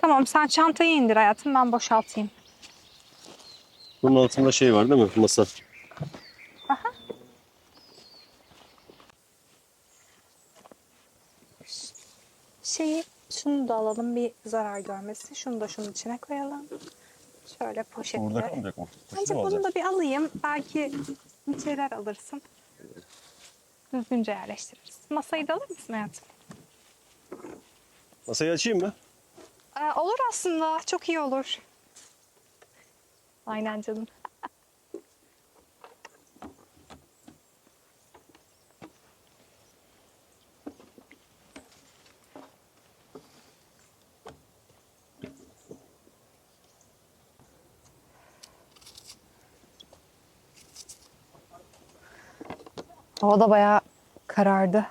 Tamam sen çantayı indir hayatım ben boşaltayım. Bunun altında şey var değil mi? Masa. Şeyi şunu da alalım bir zarar görmesin. Şunu da şunun içine koyalım. Şöyle poşetle. Burada kalacak mı? Bence bunu da bir alayım. Belki bir şeyler alırsın. Düzgünce yerleştiririz. Masayı da alır mısın hayatım? Masayı açayım mı? Ee, olur aslında. Çok iyi olur. Aynen canım. Hava da bayağı karardı.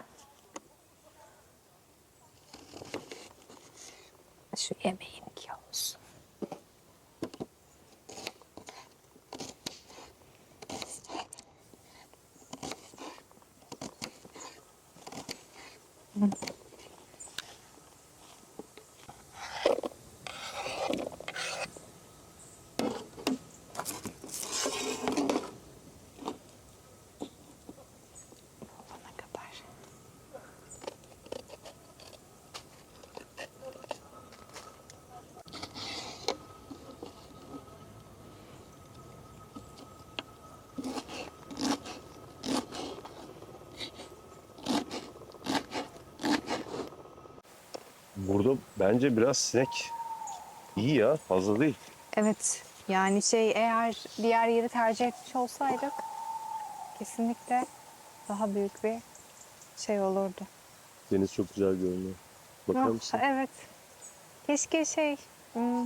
Şu yemeğin ki olsun. Olana kadar. Burada bence biraz sinek iyi ya. Fazla değil. Evet. Yani şey eğer diğer yeri tercih etmiş olsaydık kesinlikle daha büyük bir şey olurdu. Deniz çok güzel görünüyor. Bakar Ah, mısın? Evet. Keşke şey hmm,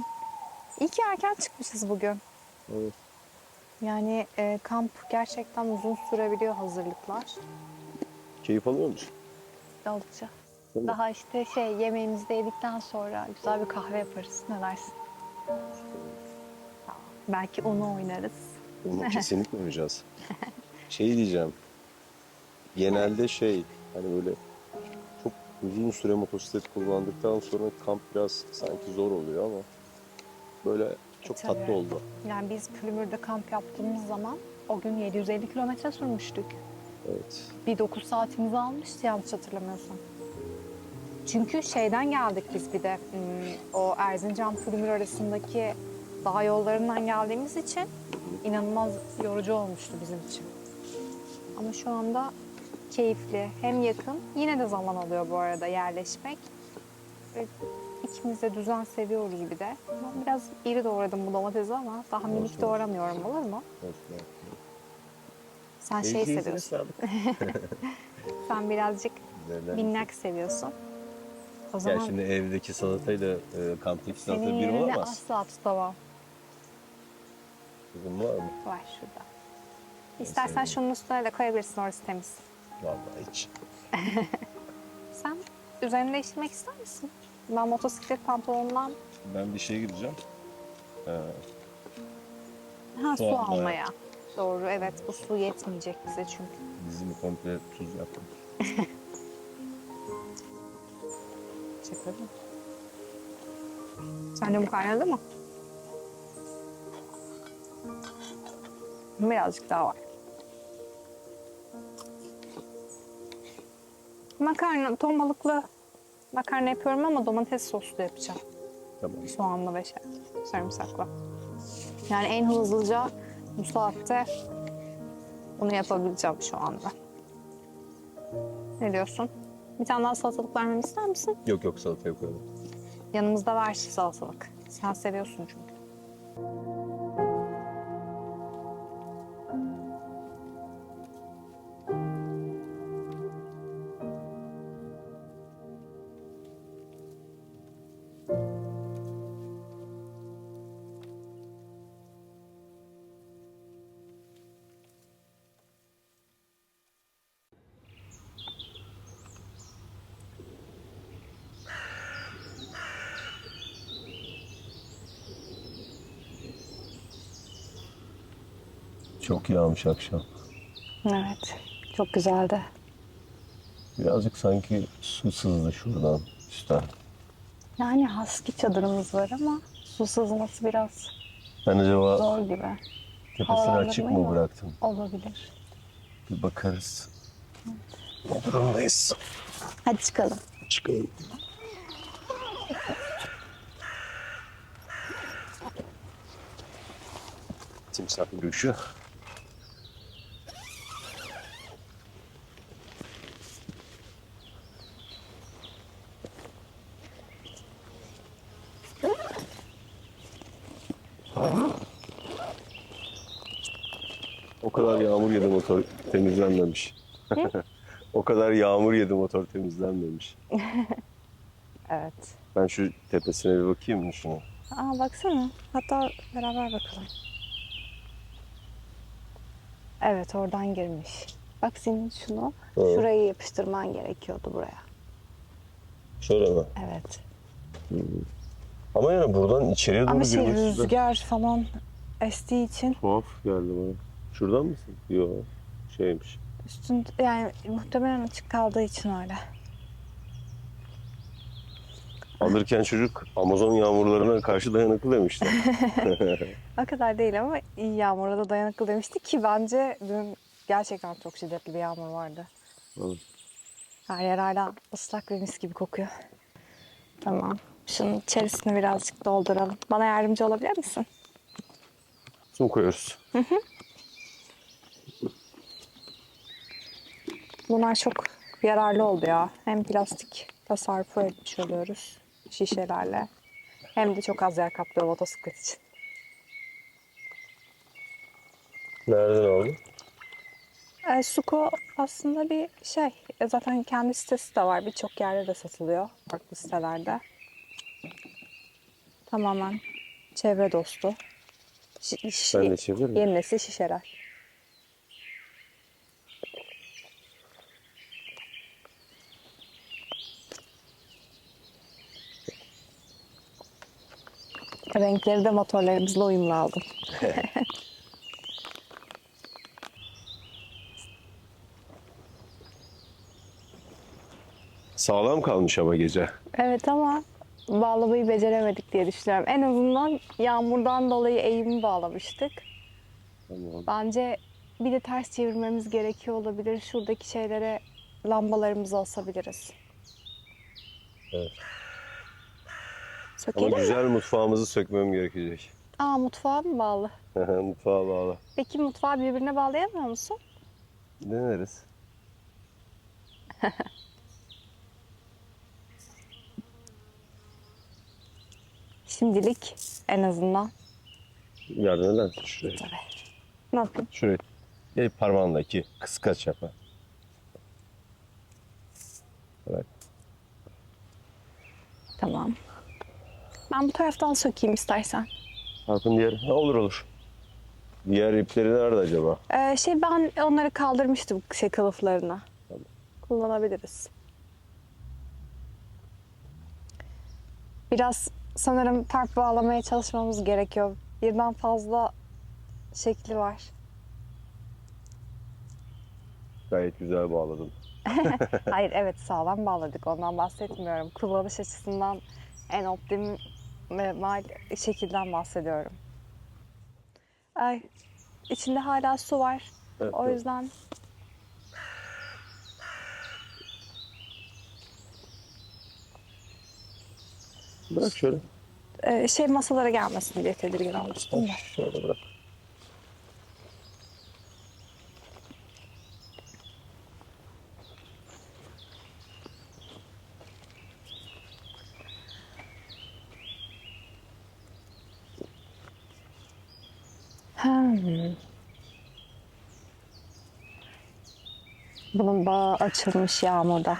iyi ki erken çıkmışız bugün. Evet. Yani e, kamp gerçekten uzun sürebiliyor hazırlıklar. Keyif alıyor musun? Oldukça. Değil mi? Daha işte şey yemeğimizi de yedikten sonra güzel bir kahve yaparız. Ne dersin? Belki onu oynarız. Onu kesinlikle oynayacağız. Şey diyeceğim. Genelde şey hani böyle çok uzun süre motosiklet kullandıktan sonra kamp biraz sanki zor oluyor ama böyle çok Tabii. tatlı oldu. Yani biz Pülümür'de kamp yaptığımız zaman o gün 750 kilometre sürmüştük. Evet. Bir 9 saatimizi almıştı yanlış hatırlamıyorsam. Çünkü şeyden geldik biz bir de hmm, o Erzincan Pülümür arasındaki dağ yollarından geldiğimiz için inanılmaz yorucu olmuştu bizim için. Ama şu anda keyifli hem yakın yine de zaman alıyor bu arada yerleşmek. Ve ikimiz de düzen seviyoruz bir de. Ben biraz iri doğradım bu domatesi ama daha minik Olsun. doğramıyorum olur mu? Sen şey seviyorsun. Sen birazcık minnak seviyorsun. O Ya zaman şimdi evdeki salatayla e, kamptaki salata senin bir yerine olamaz. asla tutamam. Kızım var mı? Var şurada. İstersen şunun üstüne de koyabilirsin orası temiz. Vallahi hiç. Sen üzerini değiştirmek ister misin? Ben motosiklet pantolonundan Ben bir şeye gideceğim. Ee, ha, su Su almaya. almaya. Doğru evet bu su yetmeyecek bize çünkü. dizimi komple tuz yaptım. Çekelim. Sence bu kaynadı mı? Birazcık daha var. Makarna, ton balıklı makarna yapıyorum ama domates soslu yapacağım. Tamam. Soğanlı ve şey, sarımsaklı. Yani en hızlıca bu saatte bunu yapabileceğim şu anda. Ne diyorsun? Bir tane daha salatalık vermemi ister misin? Yok yok salataya koyalım. Yanımızda ver salatalık. Sen seviyorsun çünkü. Çok yağmış akşam. Evet. Çok güzeldi. Birazcık sanki su sızdı şuradan üstten. Yani husky çadırımız var ama su sızması biraz Ben acaba zor gibi. tepesini havalandırmayı açık mı? mı bıraktım? Olabilir. Bir bakarız. Ne durumdayız? Hadi çıkalım. Çıkalım. Timsah yürüyüşü. O kadar yağmur yedi motor temizlenmemiş. o kadar yağmur yedi motor temizlenmemiş. Evet. Ben şu tepesine bir bakayım mı şuna? Aa baksana. Hatta beraber bakalım. Evet oradan girmiş. Bak senin şunu Evet. şurayı yapıştırman gerekiyordu buraya. Şöyle mi? Evet. Ama yani buradan içeriye doğru Ama şey rüzgar falan estiği için tuhaf geldi bana. Şuradan mısın? Yok. Şeymiş. Üstün yani muhtemelen açık kaldığı için öyle. Alırken çocuk Amazon yağmurlarına karşı dayanıklı demişti. O kadar değil ama iyi yağmura da dayanıklı demişti ki bence dün gerçekten çok şiddetli bir yağmur vardı. Hı. Her yer hala ıslak ve mis gibi kokuyor. Tamam. Şunun içerisini birazcık dolduralım. Bana yardımcı olabilir misin? Su koyuyoruz? Bunlar çok yararlı oldu ya. Hem plastik tasarrufu etmiş oluyoruz şişelerle. Hem de çok az yer kaplıyor motosiklet için. Nereden aldın? E, Suko aslında bir şey. e, zaten kendi sitesi de var. Birçok yerde de satılıyor. Farklı sitelerde. Tamamen çevre dostu. Şi- şi- Ben de. Yeni nesil şişeler. Renkleri de motorlarımızla uyumlu aldım. Sağlam kalmış ama gece. Evet ama bağlamayı beceremedik diye düşünüyorum. En azından yağmurdan dolayı eğimi bağlamıştık. Tamam. Bence bir de ters çevirmemiz gerekiyor olabilir. Şuradaki şeylere lambalarımızı asabiliriz. Evet. Sökelim Ama mi? güzel mutfağımızı sökmem gerekecek. Aa mutfağa mı bağlı? Mutfağa bağlı. Peki mutfağı birbirine bağlayamıyor musun? Deneriz. Şimdilik en azından. Yardım eder misin şuraya? Ne yapayım? Şuraya. Gel parmağındaki kıskaç yapma. Evet. Tamam. Ben bu taraftan sökeyim istersen. Harpın diğer. Ha, olur olur. Diğer ipleri nerede acaba? Ee, şey ben onları kaldırmıştım şey kılıflarına. Kullanabiliriz. Biraz sanırım tarp bağlamaya çalışmamız gerekiyor. Birden fazla şekli var. Gayet güzel bağladım. Hayır evet sağlam bağladık ondan bahsetmiyorum. Kullanış açısından en optimal şekilden bahsediyorum. Ay içinde hala su var. Evet, o evet. yüzden Bırak şöyle. e, şey masalara gelmesin diye tedirgin olmuştum da. Şöyle bırak. Hmm. Bunun bağı açılmış yağmurda.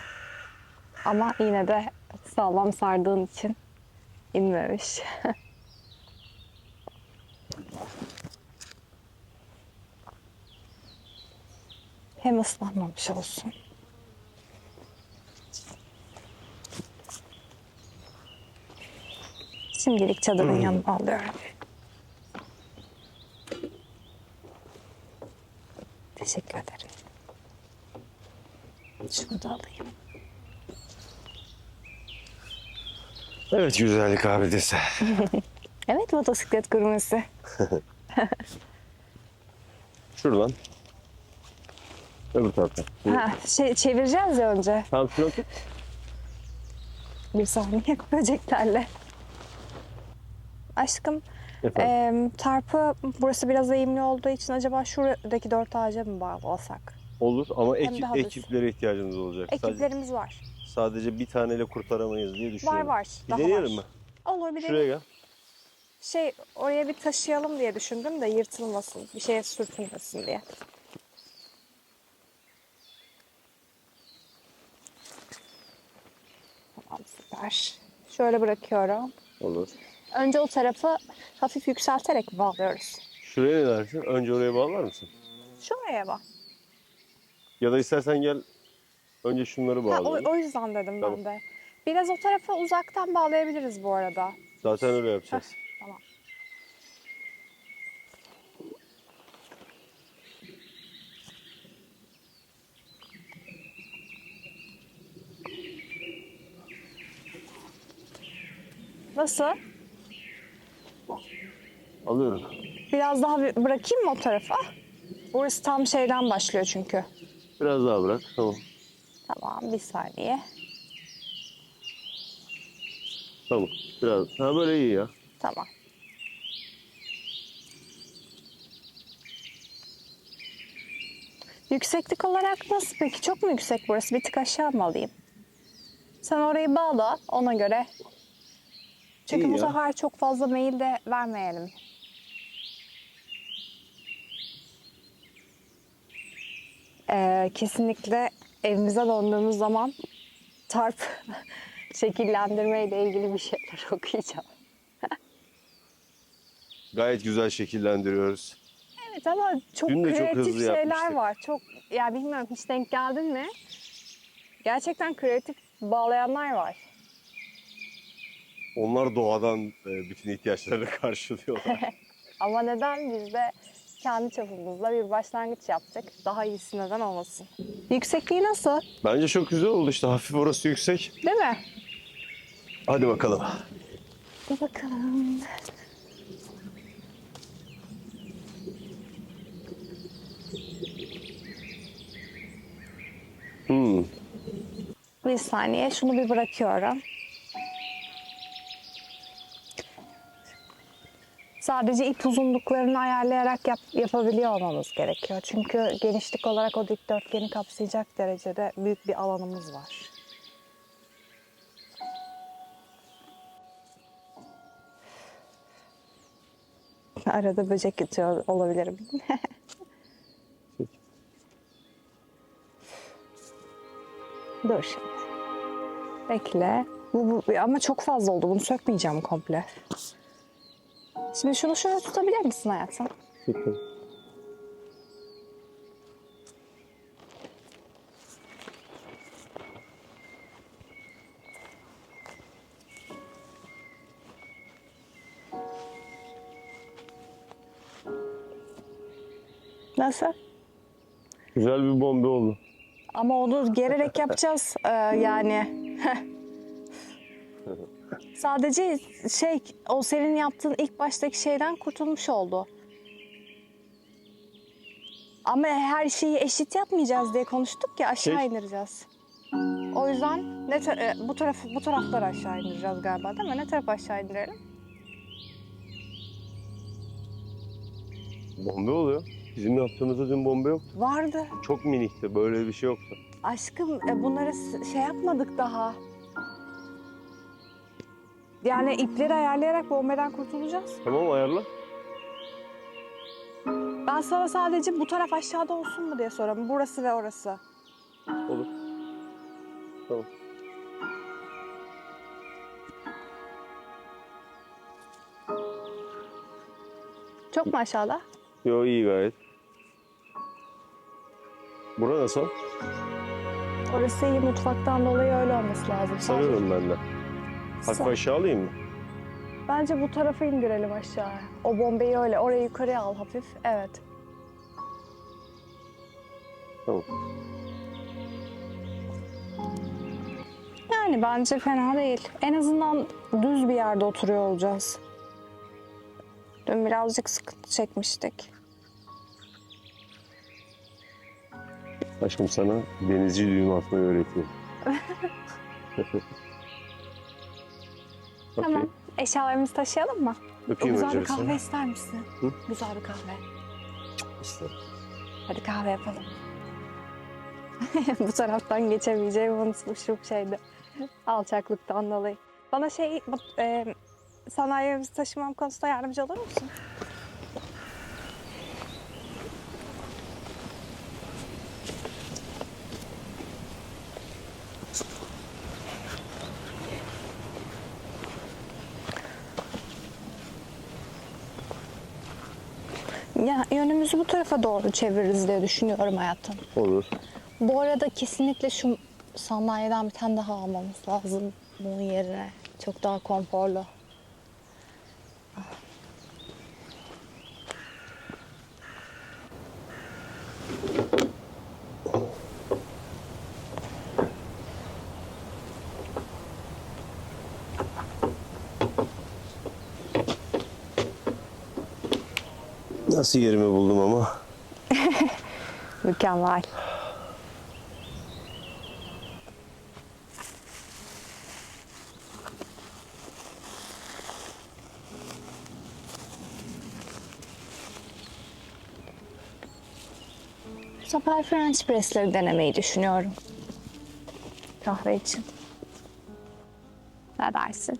Ama yine de sağlam sardığın için inmemiş. Hem ıslanmamış olsun. Şimdilik çadırın yanına alıyorum. Teşekkür ederim. Şunu da alayım. Evet güzellik abidesi. Evet motosiklet gurmesi. Şuradan. Öbür taraftan. Ha, şey çevireceğiz ya önce. Tamam şunu. Bir saniye böceklerle. Aşkım Efendim. em, tarpı burası biraz eğimli olduğu için acaba şuradaki dört ağaca mı bağlasak? Olur ama Hem daha düz. ekiplere ihtiyacımız olacak. Sadece, Ekiplerimiz var. sadece bir taneyle kurtaramayız diye düşünüyorum. var. Bir Daha deneyelim var. mi? Olur bir de Şuraya gel. şey oraya bir taşıyalım diye düşündüm de yırtılmasın. Bir şeye sürtünmesin diye. Tamam süper. Şöyle bırakıyorum. Olur. Önce o tarafı hafif yükselterek bağlıyoruz. Şuraya ne dersin? Önce oraya bağlar mısın? Şuraya bak. Ya da istersen gel önce şunları Ha, bağlayalım. o, o yüzden dedim Tamam. ben de. Biraz o tarafa uzaktan bağlayabiliriz bu arada. Zaten öyle yapacağız. Tamam. Nasıl? Alıyorum. Biraz daha bir bırakayım mı o tarafa? Burası tam şeyden başlıyor çünkü. Biraz daha bırak. Tamam. Tamam bir saniye. Tamam. Biraz. Ha böyle iyi ya. Tamam. Yükseklik olarak nasıl peki? Çok mu yüksek burası? Bir tık aşağı mı alayım? Sen orayı bağla ona göre. Çünkü İyi bu ya. sefer çok fazla mail de vermeyelim. Kesinlikle evimize döndüğümüz zaman tarp şekillendirme ile ilgili bir şeyler okuyacağım. Gayet güzel şekillendiriyoruz. Evet ama çok Dün de çok kreatif hızlı şeyler yapmıştık. var. Çok ya bilmiyorum hiç denk geldin mi? Gerçekten kreatif bağlayanlar var. Onlar doğadan e, bütün ihtiyaçlarını karşılıyorlar. Ama neden biz de kendi çapımızda bir başlangıç yaptık. Daha iyisi neden olmasın. Yüksekliği nasıl? Bence çok güzel oldu işte. Hafif orası yüksek. Değil mi? Hadi bakalım. Bir bakalım. Hmm. Bir saniye şunu bir bırakıyorum. Sadece ip uzunluklarını ayarlayarak yap- yapabiliyor olmamız gerekiyor. Çünkü genişlik olarak o dikdörtgeni kapsayacak derecede büyük bir alanımız var. Arada böcek yutuyor olabilirim. Dur şimdi. Bekle. Bu, bu, ama çok fazla oldu. Bunu sökmeyeceğim komple. Şimdi şunu şöyle tutabilir misin hayatım? Peki. Nasıl? Güzel bir bombe oldu. Ama onu gererek yapacağız ee, yani. Sadece şey o senin yaptığın ilk baştaki şeyden kurtulmuş oldu. Ama her şeyi eşit yapmayacağız diye konuştuk ya aşağı Şey- indireceğiz. O yüzden ne ta- e, bu tarafı bu tarafları aşağı indireceğiz galiba değil mi? Ne tarafı aşağı indirelim? Bombe oluyor. Bizim yaptığımızda dün bombe yok. Vardı. Çok minikti. Böyle bir şey yoktu. Aşkım e, bunları s- şey yapmadık daha. Yani ipleri ayarlayarak bombadan kurtulacağız. Tamam ayarla. Ben sana sadece bu taraf aşağıda olsun mu diye soruyorum. Burası ve orası. Olur. Tamam. Çok mu aşağıda? Yo iyi gayet. Bura nasıl? Orası iyi mutfaktan dolayı öyle olması lazım. Sarıyorum ben de. Hafif aşağı alayım mı? Bence bu tarafa indirelim aşağıya. O bombeyi öyle oraya yukarıya al hafif. Evet. Tamam. Yani bence fena değil. En azından düz bir yerde oturuyor olacağız. Dün birazcık sıkıntı çekmiştik. Aşkım sana denizci düğüm atmayı öğretiyorum. Okey. Tamam. Eşyalarımızı taşıyalım mı? Öpeyim Güzel önce bir kahve seni. ister misin? Hı? Güzel bir kahve. İsterim. Hadi kahve yapalım. Bu taraftan geçemeyeceğim unutmuşum şeyde. Alçaklıktan dolayı. Bana şey, bu- e, sanayilerimizi taşımam konusunda yardımcı olur musun? Yönümüzü bu tarafa doğru çeviririz diye düşünüyorum hayatım. Olur. Bu arada kesinlikle şu sandalyeden bir tane daha almamız lazım bunun yerine. Çok daha konforlu. Nasıl yerimi buldum ama? Mükemmel. Bu sefer French press'leri denemeyi düşünüyorum. Kahve için. Ne dersin?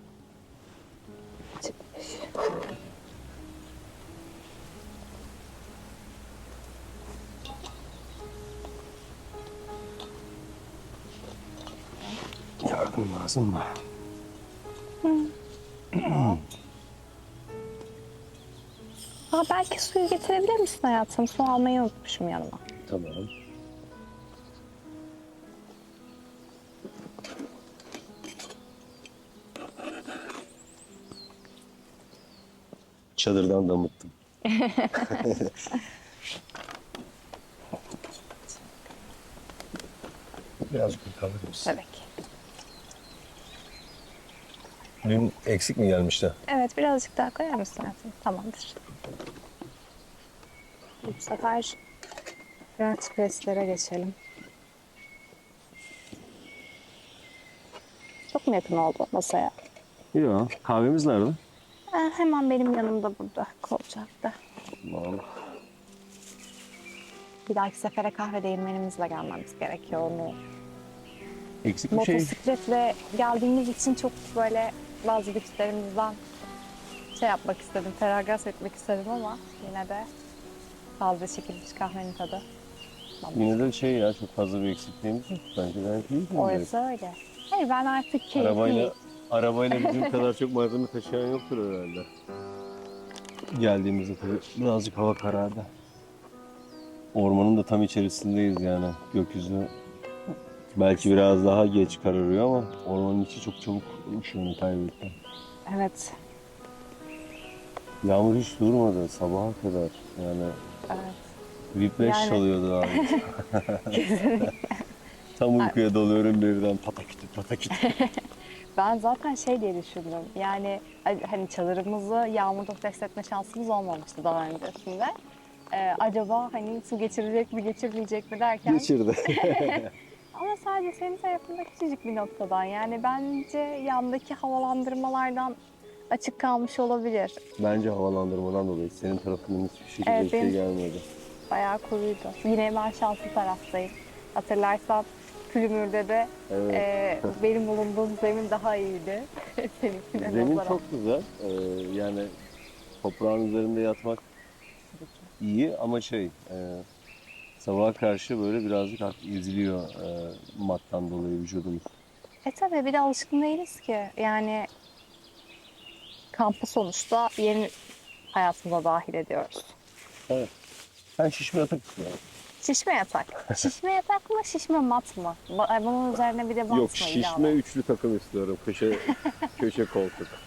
Yardım lazım mı? Aa, belki suyu getirebilir misin hayatım? Su almayı unutmuşum yanıma. Tamam. Çadırdan damıttım. Birazcık kalır mısın? Tabii ki. Dün eksik mi gelmişti? Evet birazcık daha koyar mısın hayatım? Tamamdır. Bu sefer French presslere geçelim. Çok mu yakın oldu masaya? Yok. Kahvemiz nerede? Ha, hemen benim yanımda burada kolacaktı. Tamam. Bir dahaki sefere kahve değirmenimizle gelmemiz gerekiyor onu. Eksik bir şey. Motosikletle geldiğimiz için çok böyle bazı güçlerimizden şey yapmak istedim, feragat etmek istedim ama yine de fazla çekilmiş kahvenin tadı. Yine de şey ya çok fazla bir eksikliğimiz yok. Bence gayet iyi. Orası öyle. Hayır ben artık keyifli. Arabayla, arabayla bizim kadar çok malzeme taşıyan yoktur herhalde. Geldiğimizde tabii birazcık hava karardı. Ormanın da tam içerisindeyiz yani. Gökyüzü belki biraz daha geç kararıyor ama ormanın içi çok çabuk ışığını kaybetti. Evet, Yağmur hiç durmadı sabaha kadar. Yani evet. Whiplash Yani- çalıyordu abi. Tam uykuya dalıyorum birden patakütü patakütü. Ben zaten şey diye düşündüm. Yani hani çadırımızı yağmurda test etme şansımız olmamıştı daha öncesinde. Ee, acaba hani su geçirecek mi geçirmeyecek mi derken Geçirdi. ama sadece senin tarafında küçücük bir noktadan yani bence yandaki havalandırmalardan açık kalmış olabilir. Bence havalandırmadan dolayı senin tarafından hiçbir şekilde Evet, bir şey benim- gelmedi. Bayağı kuruydu. Yine ben şanslı taraftayım. Hatırlarsan Külümür'de de Evet. e, benim bulunduğum zemin daha iyiydi. Seninkine Zemin nazaran. çok güzel. Ee, yani toprağın üzerinde yatmak iyi ama şey e, sabaha karşı böyle birazcık artık eziliyor e, mattan dolayı vücudumuz. E tabii bir de alışkın değiliz ki. Yani kampı sonuçta yeni hayatımıza dahil ediyoruz. Evet. Ben şişme yatak istiyorum. Şişme yatak. Şişme yatak mı şişme mat mı? Ba- Bunun üzerine bir de mat mı? Yok şişme üçlü takım istiyorum. Köşe köşe koltuk.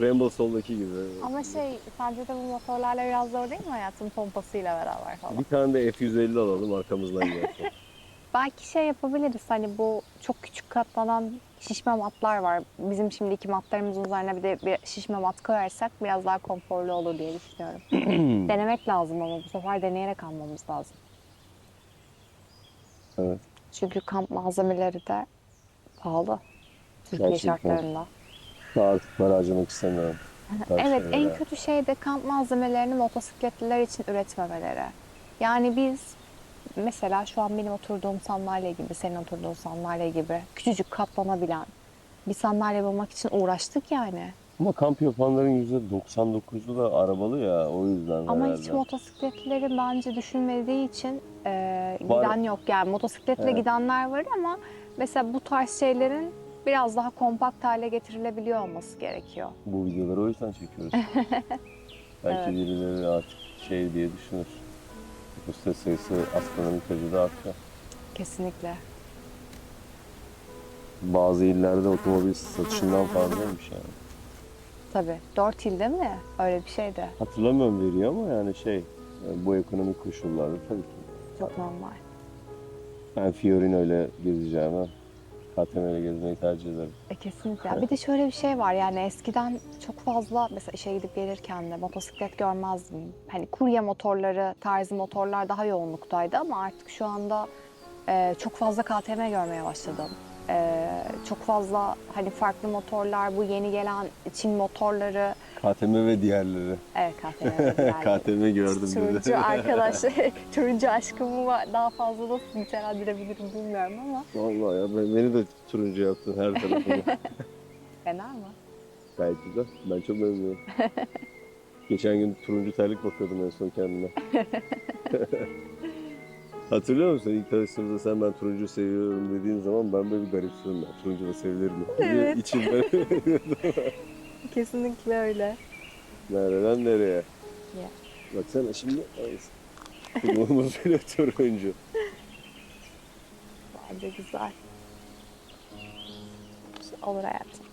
Rainbow Soul'daki gibi. Ama şey sence de bu motorlarla biraz zor değil mi hayatın pompasıyla beraber falan? Bir tane de F150 alalım arkamızdan gelsin. Belki şey yapabiliriz hani bu çok küçük katlanan şişme matlar var. Bizim şimdiki matlarımızın üzerine bir de bir şişme mat koyarsak biraz daha konforlu olur diye düşünüyorum. Denemek lazım ama bu sefer deneyerek almamız lazım. Evet. Çünkü kamp malzemeleri de pahalı. Türkiye Gerçekten. şartlarında. Artık harcamak istemiyorum. Tarz Evet şeylere. en kötü şey de kamp malzemelerini motosikletliler için üretmemeleri. Yani biz mesela şu an benim oturduğum sandalye gibi, senin oturduğun sandalye gibi küçücük katlanabilen bir sandalye bulmak için uğraştık yani. Ama kamp yapanların %99'u da arabalı ya o yüzden Ama herhalde. hiç motosikletlilerin bence düşünmediği için e, Var. giden yok. Yani motosikletle Evet. gidenler var ama mesela bu tarz şeylerin biraz daha kompakt hale getirilebiliyor olması gerekiyor. Bu videoları o yüzden çekiyoruz. Belki Evet. birileri artık şey diye düşünür. Motosiklet sayısı astronomik derecede arttı. Kesinlikle. Bazı illerde otomobil satışından fazlaymış yani. Tabii. Dört il değil mi? Öyle bir şeydi. Hatırlamıyorum veriyor ama yani şey bu ekonomik koşullarda tabii ki. Çok normal. Ben Fiorino ile gezeceğime İle gezmeyi tercih ederim. E kesinlikle. Bir de şöyle bir şey var yani eskiden çok fazla mesela işe gidip gelirken de motosiklet görmezdim. Hani kurye motorları, tarzı motorlar daha yoğunluktaydı ama artık şu anda e, çok fazla KTM görmeye başladım. Çok fazla hani farklı motorlar, bu yeni gelen Çin motorları, KTM ve diğerleri. evet KTM. yani. KTM gördüm dedi. Turuncu arkadaş, turuncu aşkımı daha fazla nasıl nitelendirebilirim bilmiyorum ama Vallahi ya ben- beni de turuncu yaptın her tarafını. fena mı? Belki de. Ben çok memnunum. Geçen gün turuncu terlik bakıyordum en son kendime. Hatırlıyor musun? İlk tanıştığımızda sen ben turuncu seviyorum dediğin zaman ben böyle bir garipsiyorum ben. Turuncu da sevilir mi? diye Evet. İçimden Kesinlikle öyle. nereden nereye? Ya. Baksana şimdi neyse. Kulağımız bile turuncu. Bence güzel. Olur hayatım.